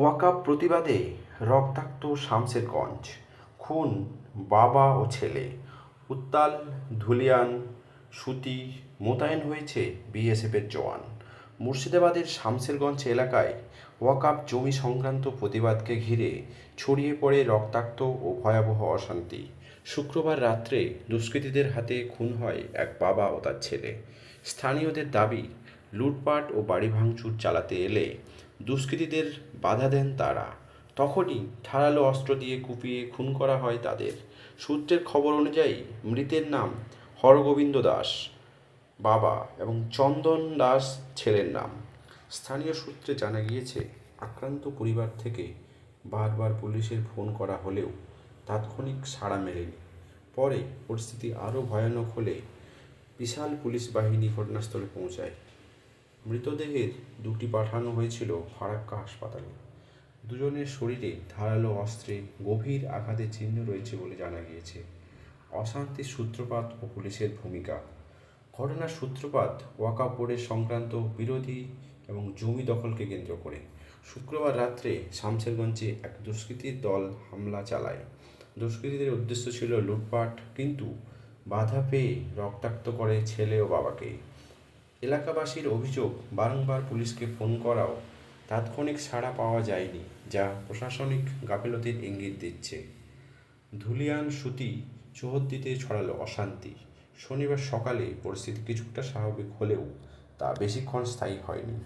ওয়াকাপ প্রতিবাদে রক্তাক্ত শামসেরগঞ্জ খুন বাবা ও ছেলে, উত্তাল, ধুলিয়ান, সুতি মোতায়েন হয়েছে বিএসএফের জওয়ান। মুর্শিদাবাদের শামসেরগঞ্জ এলাকায় ওয়াকাপ জমি সংক্রান্ত প্রতিবাদকে ঘিরে ছড়িয়ে পড়ে রক্তাক্ত ও ভয়াবহ অশান্তি। শুক্রবার রাত্রে দুষ্কৃতীদের হাতে খুন হয় এক বাবা ও তার ছেলে। স্থানীয়দের দাবি, লুটপাট ও বাড়ি ভাঙচুর চালাতে এলে দুষ্কৃতীদের বাধা দেন তারা। তখনই ধারালো অস্ত্র দিয়ে কুপিয়ে খুন করা হয় তাদের। সূত্রের খবর অনুযায়ী মৃতের নাম হরগোবিন্দ দাস বাবা এবং চন্দন দাস ছেলের নাম। স্থানীয় সূত্রে জানা গিয়েছে, আক্রান্ত পরিবার থেকে বারবার পুলিশের ফোন করা হলেও তাৎক্ষণিক সাড়া মেলেনি। পরে পরিস্থিতি আরও ভয়ানক হলে বিশাল পুলিশ বাহিনী ঘটনাস্থলে পৌঁছায়। মৃতদেহের দুটি পাঠানো হয়েছিল ফারাক্কা হাসপাতালে। দুজনের শরীরে ধারালো অস্ত্রে গভীর আঘাতের চিহ্ন রয়েছে বলে জানা গিয়েছে। অশান্তির সূত্রপাত ও পুলিশের ভূমিকা। ঘটনার সূত্রপাত ওয়াকা সংক্রান্ত বিরোধী এবং জমি দখলকে কেন্দ্র করে। শুক্রবার রাত্রে শামশেরগঞ্জে এক দুষ্কৃতীর দল হামলা চালায়। দুষ্কৃতীদের উদ্দেশ্য ছিল লুটপাট, কিন্তু বাধা পেয়ে রক্তাক্ত করে ছেলে ও বাবাকে। এলাকাবাসীর অভিযোগ, বারংবার পুলিশকে ফোন করাও তাৎক্ষণিক সাড়া পাওয়া যায়নি, যা প্রশাসনিক গাফিলতির ইঙ্গিত দিচ্ছে। ধুলিয়ান সুতি চৌহদ্দিতে ছড়ালো অশান্তি। শনিবার সকালে পরিস্থিতি কিছুটা স্বাভাবিক হলেও তা বেশিক্ষণ স্থায়ী হয়নি।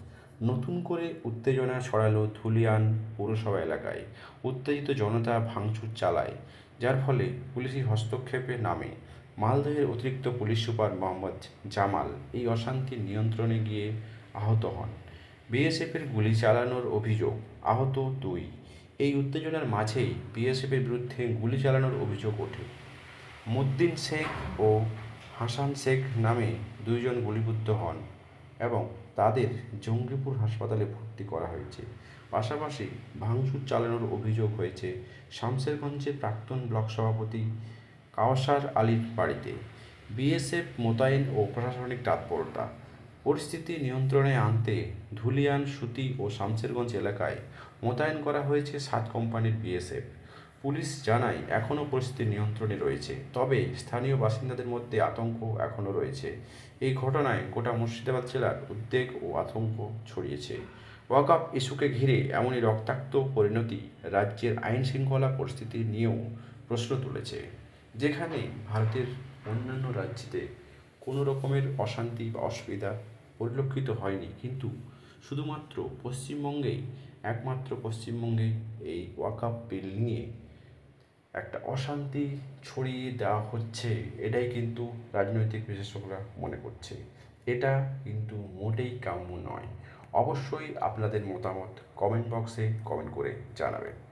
নতুন করে উত্তেজনা ছড়ালো ধুলিয়ান পৌরসভা এলাকায়। উত্তেজিত জনতা ভাঙচুর চালায়, যার ফলে পুলিশি হস্তক্ষেপে নামে। মালদহের অতিরিক্ত পুলিশ সুপার মোহাম্মদ জামাল এই অশান্তির নিয়ন্ত্রণে গিয়ে আহত হন। বিএসএফের গুলি চালানোর অভিযোগ, আহত দুই। এই উত্তেজনার মাঝেই বিএসএফের বিরুদ্ধে গুলি চালানোর অভিযোগ ওঠে। মুদ্দিন শেখ ও হাসান শেখ নামে দুইজন গুলিবিদ্ধ হন এবং তাদের জঙ্গিপুর হাসপাতালে ভর্তি করা হয়েছে। পাশাপাশি ভাঙচুর চালানোর অভিযোগ হয়েছে শামসেরগঞ্জের প্রাক্তন ব্লক সভাপতি কাওসার আলীর বাড়িতে। বিএসএফ, মোতায়েন ও প্রশাসনিক তৎপরতা। পরিস্থিতি নিয়ন্ত্রণে আনতে ধুলিয়ান, সুতি ও শামসেরগঞ্জ এলাকায় মোতায়েন করা হয়েছে সাত কোম্পানির বিএসএফ। পুলিশ জানায়, এখনও পরিস্থিতি নিয়ন্ত্রণে রয়েছে। তবে স্থানীয় বাসিন্দাদের মধ্যে আতঙ্ক এখনও রয়েছে। এই ঘটনায় গোটা মুর্শিদাবাদ জেলার উদ্বেগ ও আতঙ্ক ছড়িয়েছে। ওয়াকআপ ইস্যুকে ঘিরে এমনই রক্তাক্ত পরিণতি রাজ্যের আইন শৃঙ্খলা পরিস্থিতি নিয়েও প্রশ্ন তুলেছে। যেখানে ভারতের অন্যান্য রাজ্যেতে কোনো রকমের অশান্তি বা অসুবিধা পরিলক্ষিত হয়নি, কিন্তু শুধুমাত্র পশ্চিমবঙ্গেই, একমাত্র পশ্চিমবঙ্গে এই ওয়াকআপ বিল নিয়ে একটা অশান্তি ছড়িয়ে দেওয়া হচ্ছে, এটাই কিন্তু রাজনৈতিক বিশেষজ্ঞরা মনে করছে। এটা কিন্তু মোটেই কাম্য নয়। অবশ্যই আপনাদের মতামত কমেন্ট বক্সে কমেন্ট করে জানাবেন।